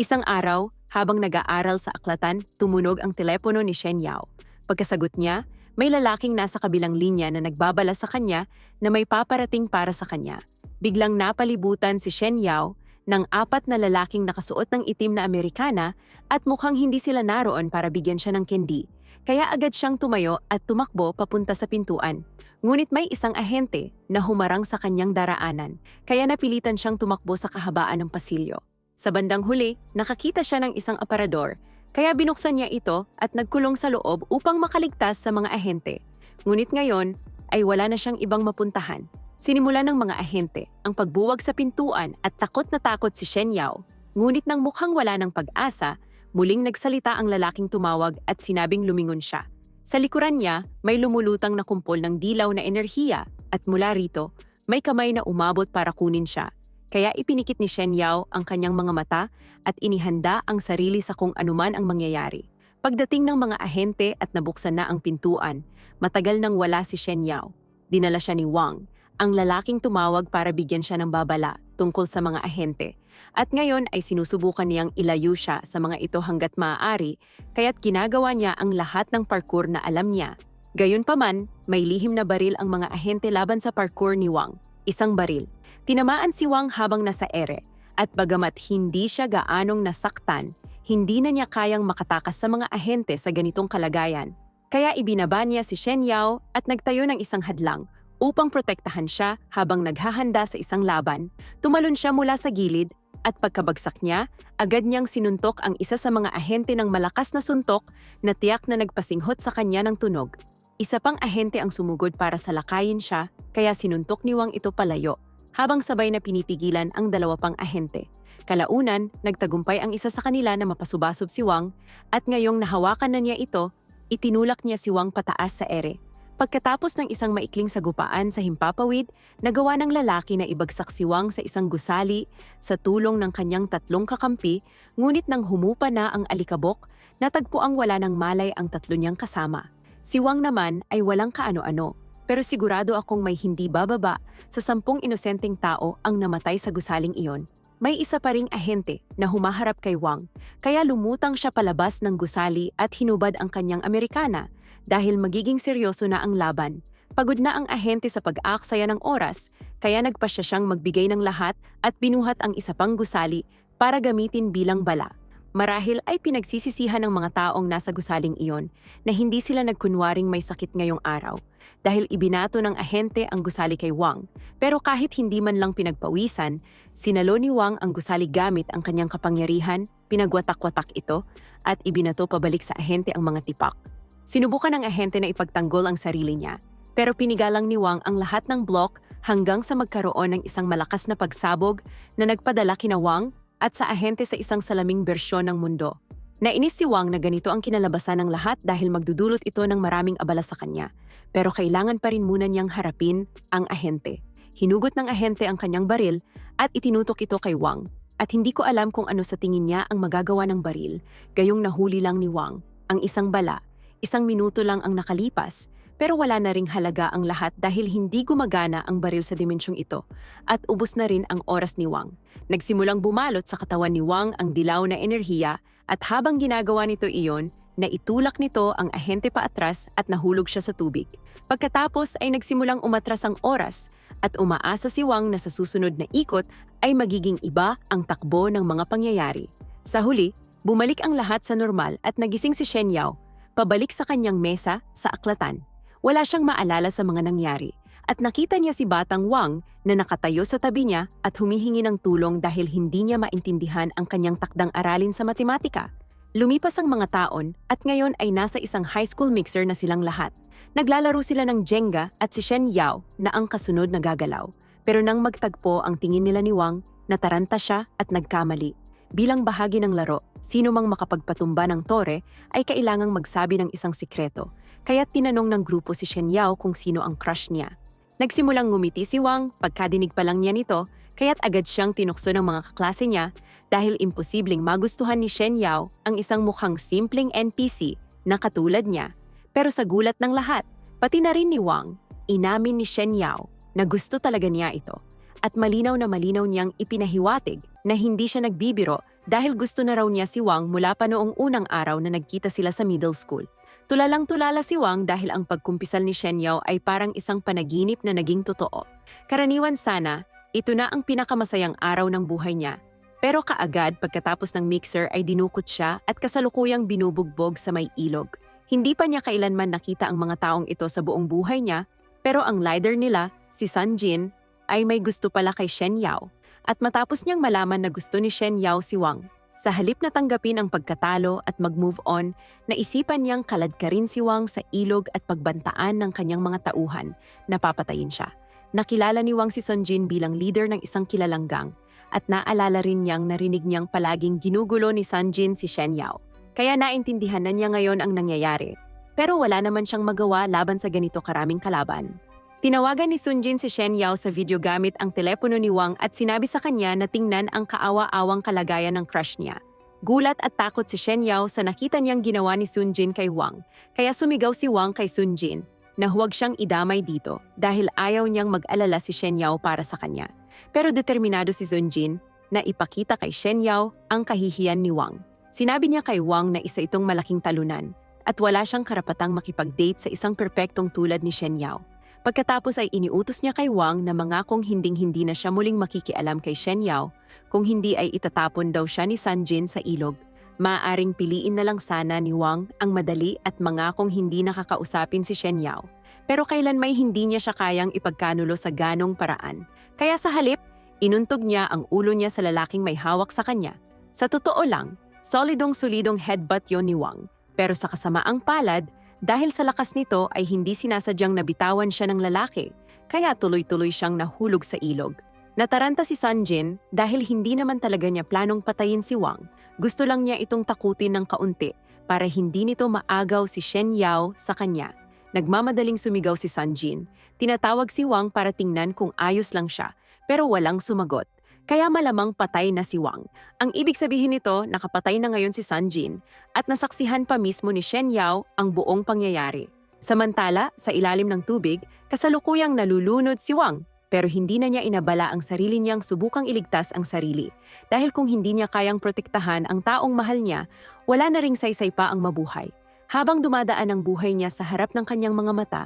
Isang araw, habang nag-aaral sa aklatan, tumunog ang telepono ni Shen Yao. Pagkasagot niya, may lalaking nasa kabilang linya na nagbabala sa kanya na may paparating para sa kanya. Biglang napalibutan si Shen Yao ng apat na lalaking nakasuot ng itim na Amerikana at mukhang hindi sila naroon para bigyan siya ng kendi. Kaya agad siyang tumayo at tumakbo papunta sa pintuan. Ngunit may isang ahente na humarang sa kanyang daraanan, kaya napilitan siyang tumakbo sa kahabaan ng pasilyo. Sa bandang huli, nakakita siya ng isang aparador, kaya binuksan niya ito at nagkulong sa loob upang makaligtas sa mga ahente. Ngunit ngayon ay wala na siyang ibang mapuntahan. Sinimula ng mga ahente ang pagbuwag sa pintuan at takot na takot si Shen Yao. Ngunit nang mukhang wala ng pag-asa, muling nagsalita ang lalaking tumawag at sinabing lumingon siya. Sa likuran niya, may lumulutang na kumpol ng dilaw na enerhiya at mula rito, may kamay na umabot para kunin siya. Kaya ipinikit ni Shen Yao ang kanyang mga mata at inihanda ang sarili sa kung anuman ang mangyayari. Pagdating ng mga ahente at nabuksan na ang pintuan, matagal nang wala si Shen Yao. Dinala siya ni Wang, ang lalaking tumawag para bigyan siya ng babala tungkol sa mga ahente. At ngayon ay sinusubukan niyang ilayo siya sa mga ito hanggat maaari, kaya't ginagawa niya ang lahat ng parkour na alam niya. Gayunpaman, may lihim na baril ang mga ahente laban sa parkour ni Wang, isang baril. Tinamaan si Wang habang nasa ere, at bagamat hindi siya gaanong nasaktan, hindi na niya kayang makatakas sa mga ahente sa ganitong kalagayan. Kaya ibinaba niya si Shen Yao at nagtayo ng isang hadlang upang protektahan siya habang naghahanda sa isang laban. Tumalon siya mula sa gilid at pagkabagsak niya, agad niyang sinuntok ang isa sa mga ahente ng malakas na suntok na tiyak na nagpasinghot sa kanya ng tunog. Isa pang ahente ang sumugod para salakayin siya, kaya sinuntok ni Wang ito palayo habang sabay na pinipigilan ang dalawa pang ahente. Kalaunan, nagtagumpay ang isa sa kanila na mapasubasob si Wang at ngayong nahawakan na niya ito, itinulak niya si Wang pataas sa ere. Pagkatapos ng isang maikling sagupaan sa himpapawid, nagawa ng lalaki na ibagsak si Wang sa isang gusali sa tulong ng kanyang tatlong kakampi, ngunit nang humupa na ang alikabok, natagpo ang wala ng malay ang tatlo niyang kasama. Si Wang naman ay walang kaano-ano, pero sigurado akong may hindi bababa sa sampung inosenteng tao ang namatay sa gusaling iyon. May isa pa ring ahente na humaharap kay Wang, kaya lumutang siya palabas ng gusali at hinubad ang kanyang Amerikana dahil magiging seryoso na ang laban. Pagod na ang ahente sa pag-aaksaya ng oras, kaya nagpasya siyang magbigay ng lahat at binuhat ang isa pang gusali para gamitin bilang bala. Marahil ay pinagsisisihan ng mga taong nasa gusaling iyon na hindi sila nagkunwaring may sakit ngayong araw dahil ibinato ng ahente ang gusali kay Wang. Pero kahit hindi man lang pinagpawisan, sinalo ni Wang ang gusali gamit ang kanyang kapangyarihan, pinagwatak-watak ito, at ibinato pabalik sa ahente ang mga tipak. Sinubukan ng ahente na ipagtanggol ang sarili niya, pero pinigalang ni Wang ang lahat ng block hanggang sa magkaroon ng isang malakas na pagsabog na nagpadala kina Wang at sa ahente sa isang salaming bersyon ng mundo. Nainis si Wang na ganito ang kinalabasan ng lahat dahil magdudulot ito ng maraming abala sa kanya. Pero kailangan pa rin muna niyang harapin ang ahente. Hinugot ng ahente ang kanyang baril at itinutok ito kay Wang. At hindi ko alam kung ano sa tingin niya ang magagawa ng baril, gayong nahuli lang ni Wang, ang isang bala. Isang minuto lang ang nakalipas, pero wala na ring halaga ang lahat dahil hindi gumagana ang baril sa dimensyong ito at ubos na rin ang oras ni Wang. Nagsimulang bumalot sa katawan ni Wang ang dilaw na enerhiya at habang ginagawa nito iyon, naitulak nito ang ahente pa atras at nahulog siya sa tubig. Pagkatapos ay nagsimulang umatras ang oras at umaasa si Wang na sa susunod na ikot ay magiging iba ang takbo ng mga pangyayari. Sa huli, bumalik ang lahat sa normal at nagising si Shen Yao, pabalik sa kanyang mesa sa aklatan. Wala siyang maalala sa mga nangyari at nakita niya si Batang Wang na nakatayo sa tabi niya at humihingi ng tulong dahil hindi niya maintindihan ang kanyang takdang aralin sa matematika. Lumipas ang mga taon at ngayon ay nasa isang high school mixer na silang lahat. Naglalaro sila ng Jenga at si Shen Yao na ang kasunod na gagalaw. Pero nang magtagpo ang tingin nila ni Wang, nataranta siya at nagkamali. Bilang bahagi ng laro, sino mang makapagpatumba ng tore ay kailangang magsabi ng isang sikreto. Kaya tinanong ng grupo si Shen Yao kung sino ang crush niya. Nagsimulang ngumiti si Wang pagkadinig pa lang niya nito, kaya't agad siyang tinukso ng mga kaklase niya dahil imposibleng magustuhan ni Shen Yao ang isang mukhang simpleng NPC na katulad niya. Pero sa gulat ng lahat, pati na rin ni Wang, inamin ni Shen Yao na gusto talaga niya ito. at malinaw na malinaw niyang ipinahiwatig na hindi siya nagbibiro dahil gusto na raw niya si Wang mula pa noong unang araw na nagkita sila sa middle school. Tulalang tulala si Wang dahil ang pagkumpisal ni Shen Yao ay parang isang panaginip na naging totoo. Karaniwan sana, ito na ang pinakamasayang araw ng buhay niya. Pero kaagad pagkatapos ng mixer ay dinukot siya at kasalukuyang binubugbog sa may ilog. Hindi pa niya kailanman nakita ang mga taong ito sa buong buhay niya, pero ang leader nila, si Sun Jin, ay may gusto pala kay Shen Yao. At matapos niyang malaman na gusto ni Shen Yao si Wang, sa halip na tanggapin ang pagkatalo at mag-move on, naisipan niyang kaladkarin si Wang sa ilog at pagbantaan ng kanyang mga tauhan na papatayin siya. Nakilala ni Wang si Sun Jin bilang leader ng isang kilalang gang at naalala rin niyang narinig niyang palaging ginugulo ni Sun Jin si Shen Yao. Kaya naintindihan na niya ngayon ang nangyayari. Pero wala naman siyang magawa laban sa ganito karaming kalaban. Tinawagan ni Sun Jin si Shen Yao sa video gamit ang telepono ni Wang at sinabi sa kanya na tingnan ang kaawa-awang kalagayan ng crush niya. Gulat at takot si Shen Yao sa nakita niyang ginawa ni Sun Jin kay Wang, kaya sumigaw si Wang kay Sun Jin na huwag siyang idamay dito dahil ayaw niyang mag-alala si Shen Yao para sa kanya. Pero determinado si Sun Jin na ipakita kay Shen Yao ang kahihiyan ni Wang. Sinabi niya kay Wang na isa itong malaking talunan at wala siyang karapatang makipag-date sa isang perpektong tulad ni Shen Yao. Pagkatapos ay iniutos niya kay Wang na mangakong hinding-hindi na siya muling makikialam kay Shen Yao kung hindi ay itatapon daw siya ni Sun Jin sa ilog. Maaring piliin na lang sana ni Wang ang madali at mangakong hindi nakakausapin si Shen Yao. Pero kailan may hindi niya siya kayang ipagkanulo sa ganong paraan. Kaya sa halip, inuntog niya ang ulo niya sa lalaking may hawak sa kanya. Sa totoo lang, solidong-solidong headbutt yon ni Wang. Pero sa kasamaang palad, dahil sa lakas nito ay hindi sinasadyang nabitawan siya ng lalaki, kaya tuloy-tuloy siyang nahulog sa ilog. Nataranta si Sun Jin dahil hindi naman talaga niya planong patayin si Wang. Gusto lang niya itong takutin ng kaunti para hindi nito maagaw si Shen Yao sa kanya. Nagmamadaling sumigaw si Sun Jin. Tinatawag si Wang para tingnan kung ayos lang siya, pero walang sumagot. Kaya malamang patay na si Wang. Ang ibig sabihin nito, nakapatay na ngayon si Sun Jin at nasaksihan pa mismo ni Shen Yao ang buong pangyayari. Samantala, sa ilalim ng tubig, kasalukuyang nalulunod si Wang pero hindi na niya inabala ang sarili niyang subukang iligtas ang sarili. Dahil kung hindi niya kayang protektahan ang taong mahal niya, wala na ring saysay pa ang mabuhay. Habang dumadaan ang buhay niya sa harap ng kanyang mga mata,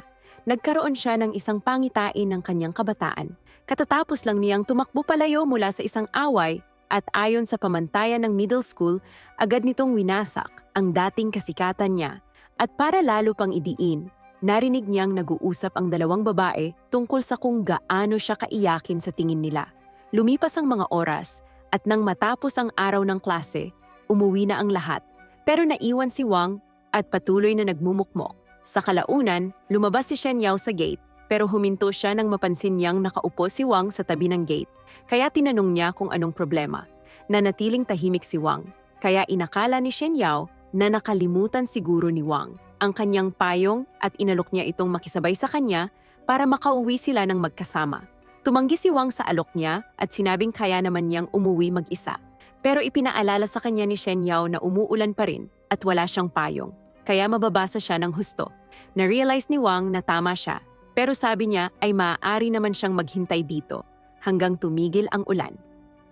nagkaroon siya ng isang pangitain ng kanyang kabataan. Katatapos lang niyang tumakbo palayo mula sa isang away at ayon sa pamantayan ng middle school, agad nitong winasak ang dating kasikatan niya. At para lalo pang idiin, narinig niyang nag-uusap ang dalawang babae tungkol sa kung gaano siya kaiyakin sa tingin nila. Lumipas ang mga oras at nang matapos ang araw ng klase, umuwi na ang lahat. Pero naiwan si Wang at patuloy na nagmumukmok. Sa kalaunan, lumabas si Shen Yao sa gate pero huminto siya nang mapansin niyang nakaupo si Wang sa tabi ng gate. Kaya tinanong niya kung anong problema. Nanatiling tahimik si Wang. Kaya inakala ni Shen Yao na nakalimutan siguro ni Wang ang kanyang payong at inalok niya itong makisabay sa kanya para makauwi sila ng magkasama. Tumanggi si Wang sa alok niya at sinabing kaya naman niyang umuwi mag-isa. Pero ipinaalala sa kanya ni Shen Yao na umuulan pa rin at wala siyang payong. Kaya mababasa siya ng husto. Na-realize ni Wang na tama siya pero sabi niya ay maaari naman siyang maghintay dito hanggang tumigil ang ulan.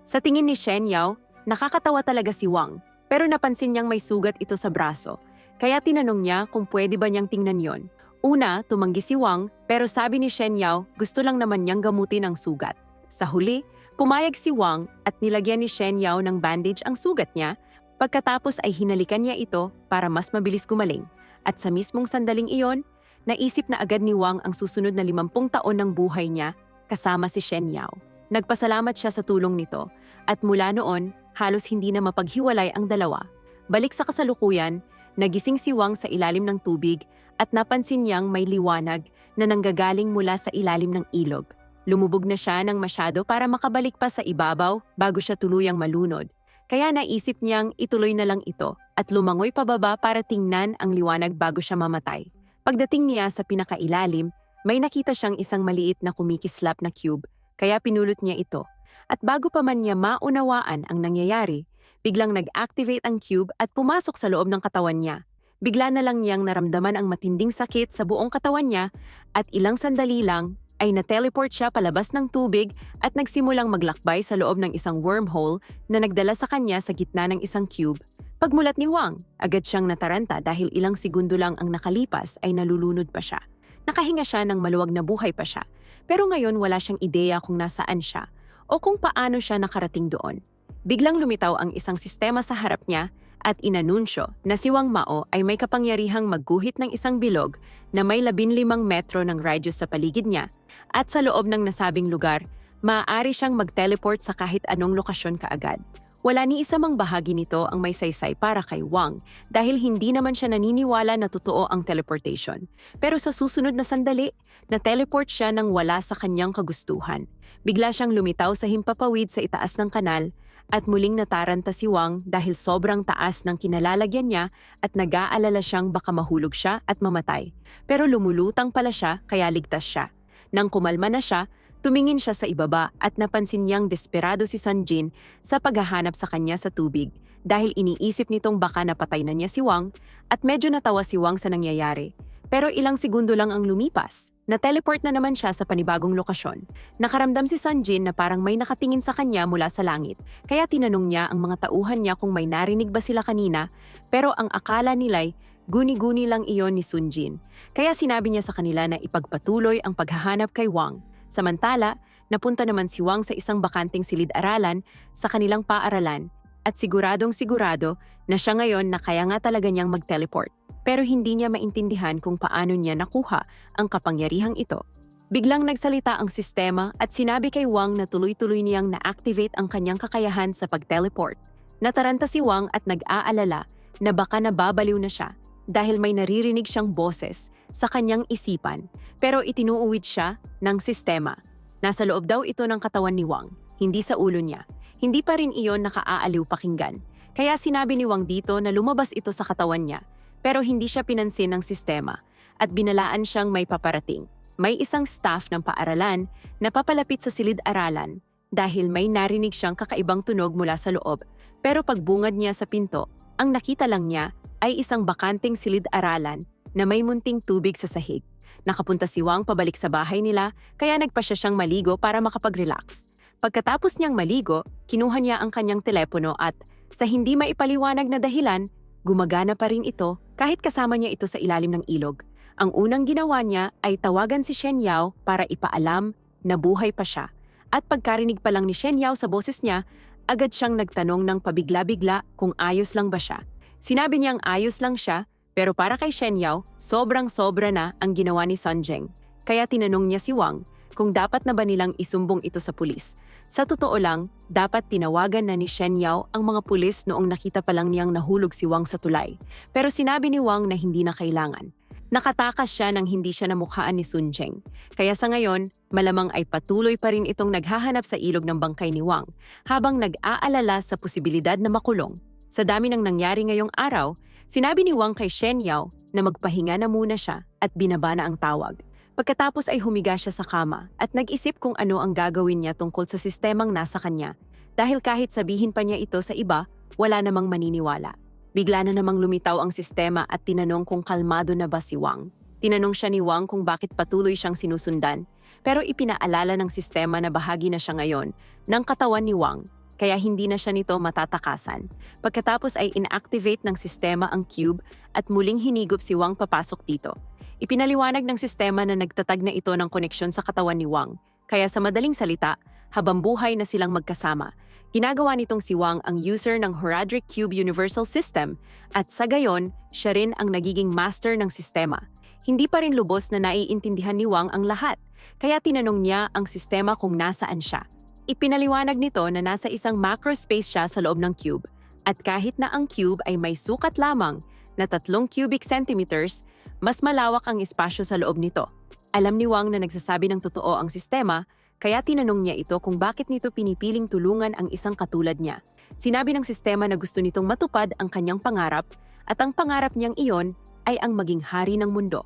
Sa tingin ni Shen Yao, nakakatawa talaga si Wang pero napansin niyang may sugat ito sa braso. Kaya tinanong niya kung pwede ba niyang tingnan yon. Una, tumanggi si Wang pero sabi ni Shen Yao gusto lang naman niyang gamutin ang sugat. Sa huli, pumayag si Wang at nilagyan ni Shen Yao ng bandage ang sugat niya pagkatapos ay hinalikan niya ito para mas mabilis gumaling. At sa mismong sandaling iyon, naisip na agad ni Wang ang susunod na 50 taon ng buhay niya kasama si Shen Yao. Nagpasalamat siya sa tulong nito at mula noon, halos hindi na mapaghiwalay ang dalawa. Balik sa kasalukuyan, nagising si Wang sa ilalim ng tubig at napansin niyang may liwanag na nanggagaling mula sa ilalim ng ilog. Lumubog na siya ng masyado para makabalik pa sa ibabaw bago siya tuluyang malunod. Kaya naisip niyang ituloy na lang ito at lumangoy pababa para tingnan ang liwanag bago siya mamatay. Pagdating niya sa pinakailalim, may nakita siyang isang maliit na kumikislap na cube, kaya pinulot niya ito. At bago pa man niya maunawaan ang nangyayari, biglang nag-activate ang cube at pumasok sa loob ng katawan niya. Bigla na lang niyang naramdaman ang matinding sakit sa buong katawan niya at ilang sandali lang ay na-teleport siya palabas ng tubig at nagsimulang maglakbay sa loob ng isang wormhole na nagdala sa kanya sa gitna ng isang cube. Pagmulat ni Wang, agad siyang nataranta dahil ilang segundo lang ang nakalipas ay nalulunod pa siya. Nakahinga siya ng maluwag na buhay pa siya, pero ngayon wala siyang ideya kung nasaan siya o kung paano siya nakarating doon. Biglang lumitaw ang isang sistema sa harap niya at inanunsyo na si Wang Mao ay may kapangyarihang magguhit ng isang bilog na may 15 metro ng radius sa paligid niya at sa loob ng nasabing lugar, maaari siyang mag-teleport sa kahit anong lokasyon kaagad. Wala ni isa mang bahagi nito ang may saysay para kay Wang dahil hindi naman siya naniniwala na totoo ang teleportation. Pero sa susunod na sandali, na-teleport siya nang wala sa kanyang kagustuhan. Bigla siyang lumitaw sa himpapawid sa itaas ng kanal at muling nataranta si Wang dahil sobrang taas ng kinalalagyan niya at nag-aalala siyang baka mahulog siya at mamatay. Pero lumulutang pala siya kaya ligtas siya. Nang kumalma na siya, tumingin siya sa ibaba at napansin niyang desperado si Sanjin sa paghahanap sa kanya sa tubig dahil iniisip nitong baka napatay na niya si Wang at medyo natawa si Wang sa nangyayari. Pero ilang segundo lang ang lumipas. Na-teleport na naman siya sa panibagong lokasyon. Nakaramdam si Sanjin na parang may nakatingin sa kanya mula sa langit, kaya tinanong niya ang mga tauhan niya kung may narinig ba sila kanina, pero ang akala nila'y guni-guni lang iyon ni Sunjin. Kaya sinabi niya sa kanila na ipagpatuloy ang paghahanap kay Wang. Samantala, napunta naman si Wang sa isang bakanting silid-aralan sa kanilang paaralan at siguradong sigurado na siya ngayon na kaya nga talaga niyang mag-teleport pero hindi niya maintindihan kung paano niya nakuha ang kapangyarihang ito. Biglang nagsalita ang sistema at sinabi kay Wang na tuloy-tuloy niyang na-activate ang kanyang kakayahan sa pag-teleport. Nataranta si Wang at nag-aalala na baka nababaliw na siya dahil may naririnig siyang boses sa kanyang isipan pero itinuuwid siya ng sistema. Nasa loob daw ito ng katawan ni Wang, hindi sa ulo niya. Hindi pa rin iyon nakaaaliw pakinggan. Kaya sinabi ni Wang dito na lumabas ito sa katawan niya pero hindi siya pinansin ng sistema at binalaan siyang may paparating. May isang staff ng paaralan na papalapit sa silid-aralan dahil may narinig siyang kakaibang tunog mula sa loob. Pero pagbungad niya sa pinto, ang nakita lang niya ay isang bakanting silid-aralan na may munting tubig sa sahig. Nakapunta si Wang pabalik sa bahay nila kaya nagpa siya siyang maligo para makapag-relax. Pagkatapos niyang maligo, kinuha niya ang kanyang telepono at sa hindi maipaliwanag na dahilan, gumagana pa rin ito kahit kasama niya ito sa ilalim ng ilog. Ang unang ginawa niya ay tawagan si Shen Yao para ipaalam na buhay pa siya. At pagkarinig pa lang ni Shen Yao sa boses niya, agad siyang nagtanong ng pabigla-bigla kung ayos lang ba siya. Sinabi niyang ayos lang siya, pero para kay Shen Yao, sobrang-sobra na ang ginawa ni Sanjeng. Kaya tinanong niya si Wang kung dapat na ba nilang isumbong ito sa pulis. Sa totoo lang, dapat tinawagan na ni Shen Yao ang mga pulis noong nakita pa lang niyang nahulog si Wang sa tulay. Pero sinabi ni Wang na hindi na kailangan. Nakatakas siya nang hindi siya namukhaan ni Sun Cheng. Kaya sa ngayon, malamang ay patuloy pa rin itong naghahanap sa ilog ng bangkay ni Wang habang nag-aalala sa posibilidad na makulong. Sa dami ng nangyari ngayong araw, sinabi ni Wang kay Shen Yao na magpahinga na muna siya at binaba na ang tawag. Pagkatapos ay humiga siya sa kama at nag-isip kung ano ang gagawin niya tungkol sa sistemang nasa kanya dahil kahit sabihin pa niya ito sa iba, wala namang maniniwala. Bigla na namang lumitaw ang sistema at tinanong kung kalmado na ba si Wang. Tinanong siya ni Wang kung bakit patuloy siyang sinusundan, pero ipinaalala ng sistema na bahagi na siya ngayon ng katawan ni Wang, kaya hindi na siya nito matatakasan. Pagkatapos ay inactivate ng sistema ang cube at muling hinigop si Wang papasok dito. Ipinaliwanag ng sistema na nagtatag na ito ng koneksyon sa katawan ni Wang, kaya sa madaling salita, habang buhay na silang magkasama, Ginagawa nitong si Wang ang user ng Horadric Cube Universal System at sa gayon, siya rin ang nagiging master ng sistema. Hindi pa rin lubos na naiintindihan ni Wang ang lahat, kaya tinanong niya ang sistema kung nasaan siya. Ipinaliwanag nito na nasa isang macrospace siya sa loob ng cube, at kahit na ang cube ay may sukat lamang na tatlong cubic centimeters, mas malawak ang espasyo sa loob nito. Alam ni Wang na nagsasabi ng totoo ang sistema, kaya tinanong niya ito kung bakit nito pinipiling tulungan ang isang katulad niya. Sinabi ng sistema na gusto nitong matupad ang kanyang pangarap at ang pangarap niyang iyon ay ang maging hari ng mundo.